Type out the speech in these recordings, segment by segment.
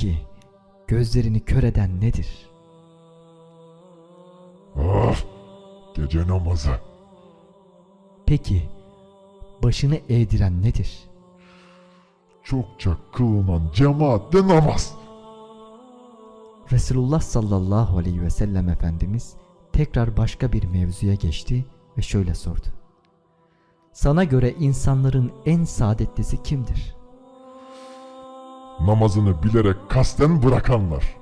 Ki gözlerini kör eden nedir? Ah, gece namazı. Peki başını eğdiren nedir? Çokça kılınan cemaatle namaz. Resulullah sallallahu aleyhi ve sellem Efendimiz tekrar başka bir mevzuya geçti ve şöyle sordu. Sana göre insanların en saadetlisi kimdir? Namazını bilerek kasten bırakanlar.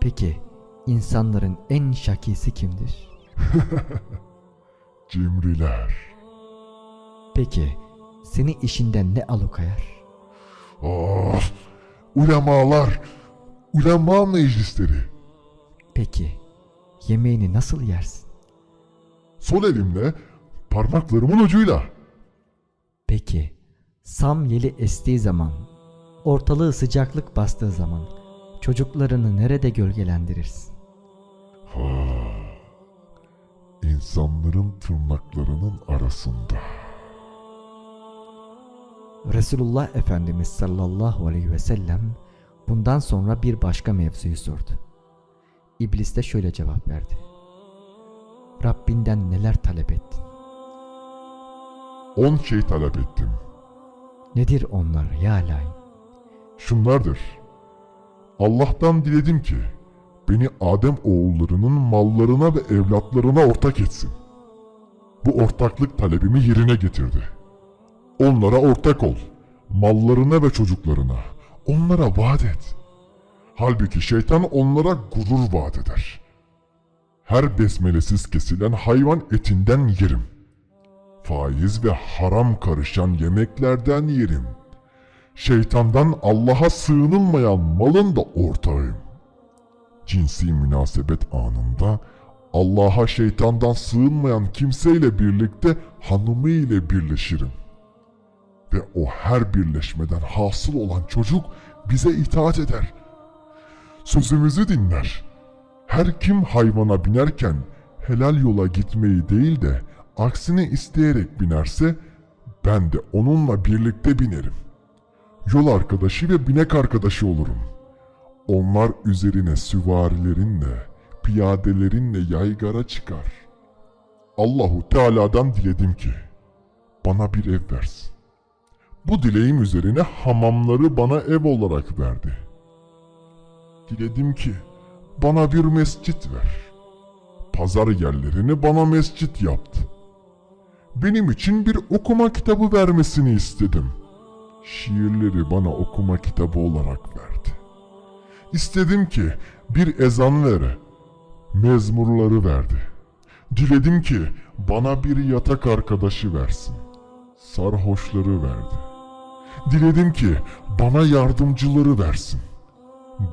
Peki insanların en şakisi kimdir? Cimriler. Peki seni işinden ne alıkoyar? Ah, ulemalar. Ulema meclisleri. Peki yemeğini nasıl yersin? Sol elimle parmaklarımın ucuyla. Peki sam yeli estiği zaman, ortalığı sıcaklık bastığı zaman çocuklarını nerede gölgelendirirsin? İnsanların tırnaklarının arasında. Resulullah Efendimiz sallallahu aleyhi ve sellem bundan sonra bir başka mevzuyu sordu. İblis de şöyle cevap verdi. Rabbinden neler talep ettin? On şey talep ettim. Nedir onlar ya lain? Şunlardır. Allah'tan diledim ki beni Adem oğullarının mallarına ve evlatlarına ortak etsin. Bu ortaklık talebimi yerine getirdi. Onlara ortak ol. Mallarına ve çocuklarına. Onlara vaat et. Halbuki şeytan onlara gurur vaat eder. Her besmelesiz kesilen hayvan etinden yerim. Faiz ve haram karışan yemeklerden yerim. Şeytandan Allah'a sığınılmayan malın da ortağıyım. Cinsi münasebet anında Allah'a şeytandan sığınmayan kimseyle birlikte hanımı ile birleşirim. Ve o her birleşmeden hasıl olan çocuk bize itaat eder. Sözümüzü dinler. Her kim hayvana binerken helal yola gitmeyi değil de aksine isteyerek binerse ben de onunla birlikte binerim. Yol arkadaşı ve binek arkadaşı olurum. Onlar üzerine süvarilerinle, piyadelerinle yaygara çıkar. Allahu Teala'dan diledim ki bana bir ev versin. Bu dileğim üzerine hamamları bana ev olarak verdi. Diledim ki bana bir mescit ver. Pazar yerlerini bana mescit yaptı. Benim için bir okuma kitabı vermesini istedim. Şiirleri bana okuma kitabı olarak verdi. İstedim ki bir ezan vere. Mezmurları verdi. Diledim ki bana bir yatak arkadaşı versin. Sarhoşları verdi. Diledim ki bana yardımcıları versin.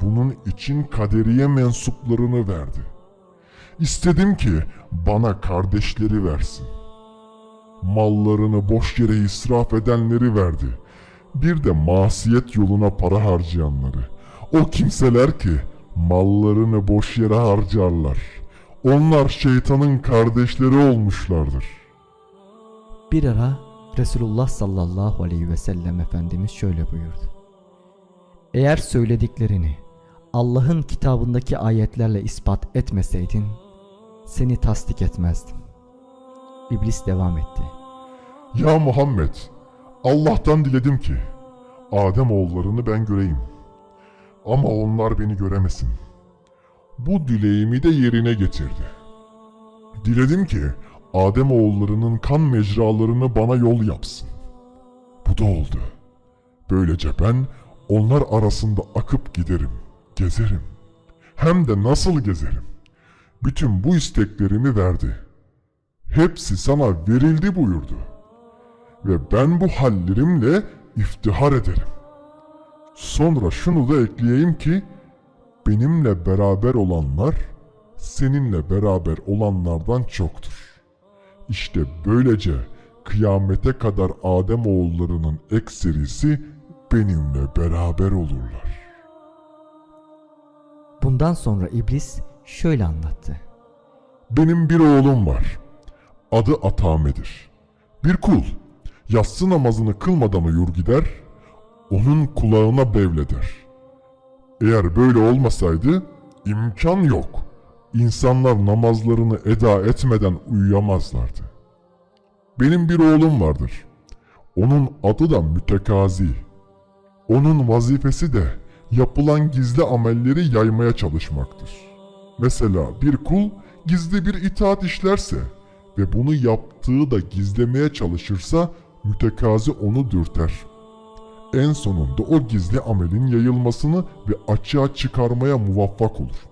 Bunun için kaderiye mensuplarını verdi. İstedim ki bana kardeşleri versin. Mallarını boş yere israf edenleri verdi. Bir de masiyet yoluna para harcayanları. O kimseler ki mallarını boş yere harcarlar. Onlar şeytanın kardeşleri olmuşlardır. Bir ara Resulullah sallallahu aleyhi ve sellem Efendimiz şöyle buyurdu. Eğer söylediklerini Allah'ın kitabındaki ayetlerle ispat etmeseydin seni tasdik etmezdim. İblis devam etti. Ya Muhammed, Allah'tan diledim ki Adem oğullarını ben göreyim. Ama onlar beni göremesin. Bu dileğimi de yerine getirdi. Diledim ki Adem oğullarının kan mecralarını bana yol yapsın. Bu da oldu. Böylece ben onlar arasında akıp giderim, gezerim. Hem de nasıl gezerim. Bütün bu isteklerimi verdi. Hepsi sana verildi buyurdu. Ve ben bu hallerimle iftihar ederim. Sonra şunu da ekleyeyim ki benimle beraber olanlar seninle beraber olanlardan çoktur. İşte böylece kıyamete kadar Adem oğullarının ekserisi benimle beraber olurlar. Bundan sonra iblis şöyle anlattı. Benim bir oğlum var. Adı Atame'dir. Bir kul. Yatsı namazını kılmadan uyur gider. onun kulağına bevleder. Eğer böyle olmasaydı imkan yok. İnsanlar namazlarını eda etmeden uyuyamazlardı. Benim bir oğlum vardır. Onun adı da mütekazi. Onun vazifesi de yapılan gizli amelleri yaymaya çalışmaktır. Mesela bir kul gizli bir itaat işlerse ve bunu yaptığı da gizlemeye çalışırsa mütekazi onu dürter. En sonunda o gizli amelin yayılmasını ve açığa çıkarmaya muvaffak olur.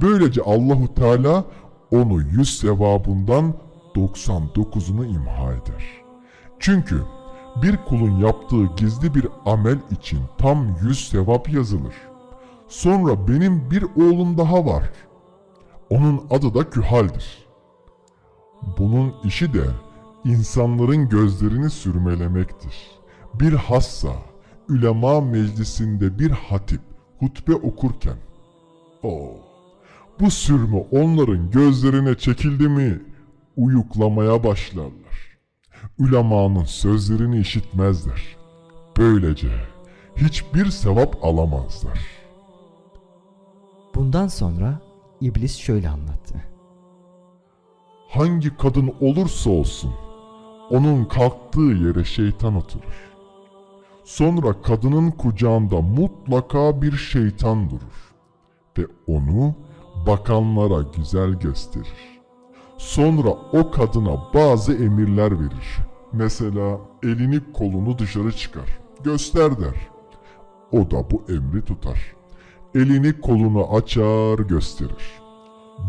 Böylece Allahu Teala onu yüz sevabından 99'unu imha eder. Çünkü bir kulun yaptığı gizli bir amel için tam yüz sevap yazılır. Sonra benim bir oğlum daha var. Onun adı da Kühal'dir. Bunun işi de insanların gözlerini sürmelemektir. Bir hassa ülema meclisinde bir hatip hutbe okurken o bu sürme onların gözlerine çekildi mi uyuklamaya başlarlar. Ülemanın sözlerini işitmezler. Böylece hiçbir sevap alamazlar. Bundan sonra iblis şöyle anlattı. Hangi kadın olursa olsun onun kalktığı yere şeytan oturur. Sonra kadının kucağında mutlaka bir şeytan durur ve onu bakanlara güzel gösterir. Sonra o kadına bazı emirler verir. Mesela elini kolunu dışarı çıkar, göster der. O da bu emri tutar. Elini kolunu açar gösterir.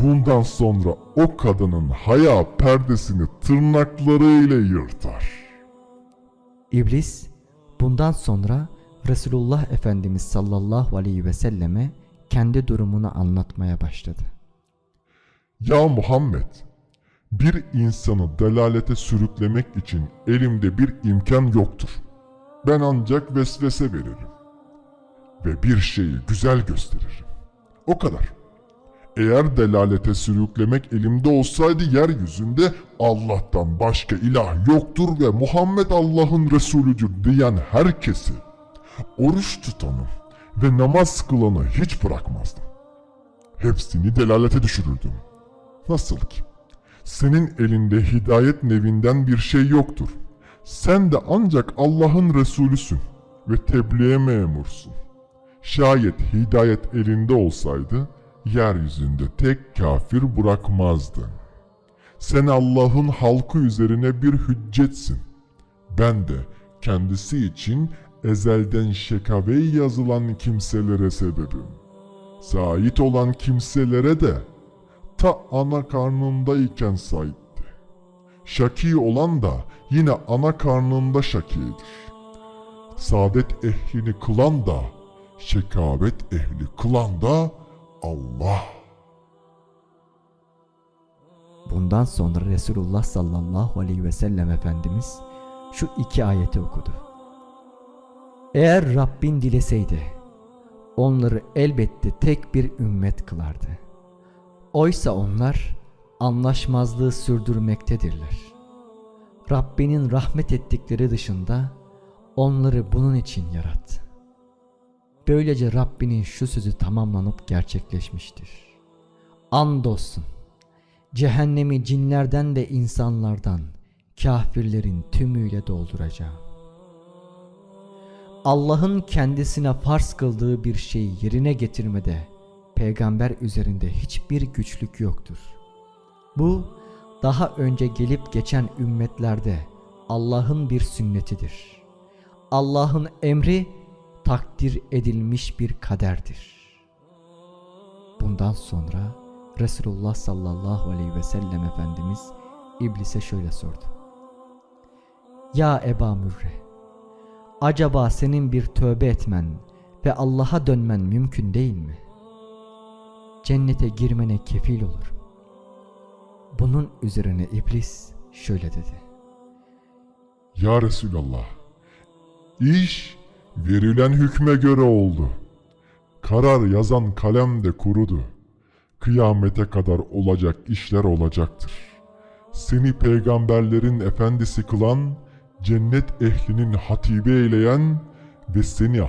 Bundan sonra o kadının haya perdesini tırnaklarıyla yırtar. İblis bundan sonra Resulullah Efendimiz sallallahu aleyhi ve selleme kendi durumunu anlatmaya başladı. Ya Muhammed! Bir insanı delalete sürüklemek için elimde bir imkan yoktur. Ben ancak vesvese veririm. Ve bir şeyi güzel gösteririm. O kadar. Eğer delalete sürüklemek elimde olsaydı yeryüzünde Allah'tan başka ilah yoktur ve Muhammed Allah'ın Resulüdür diyen herkesi, oruç tutanı ve namaz kılanı hiç bırakmazdım. Hepsini delalete düşürürdüm. Nasıl ki? Senin elinde hidayet nevinden bir şey yoktur. Sen de ancak Allah'ın Resulüsün ve tebliğe memursun. Şayet hidayet elinde olsaydı, yeryüzünde tek kafir bırakmazdın. Sen Allah'ın halkı üzerine bir hüccetsin. Ben de kendisi için ezelden şekave yazılan kimselere sebebim. Sait olan kimselere de ta ana karnındayken saitti. Şaki olan da yine ana karnında şakidir. Saadet ehlini kılan da, şekavet ehli kılan da Allah. Bundan sonra Resulullah sallallahu aleyhi ve sellem Efendimiz şu iki ayeti okudu. Eğer Rabbin dileseydi onları elbette tek bir ümmet kılardı. Oysa onlar anlaşmazlığı sürdürmektedirler. Rabbinin rahmet ettikleri dışında onları bunun için yarattı. Böylece Rabbinin şu sözü tamamlanıp gerçekleşmiştir. Andolsun cehennemi cinlerden de insanlardan kafirlerin tümüyle dolduracağım. Allah'ın kendisine farz kıldığı bir şeyi yerine getirmede peygamber üzerinde hiçbir güçlük yoktur. Bu daha önce gelip geçen ümmetlerde Allah'ın bir sünnetidir. Allah'ın emri takdir edilmiş bir kaderdir. Bundan sonra Resulullah sallallahu aleyhi ve sellem Efendimiz İblise şöyle sordu. Ya Eba Mürre, acaba senin bir tövbe etmen ve Allah'a dönmen mümkün değil mi? Cennete girmene kefil olur. Bunun üzerine İblis şöyle dedi. Ya Resulallah, iş verilen hükme göre oldu. Karar yazan kalem de kurudu. Kıyamete kadar olacak işler olacaktır. Seni peygamberlerin efendisi kılan, cennet ehlinin hatibi eyleyen, ve seni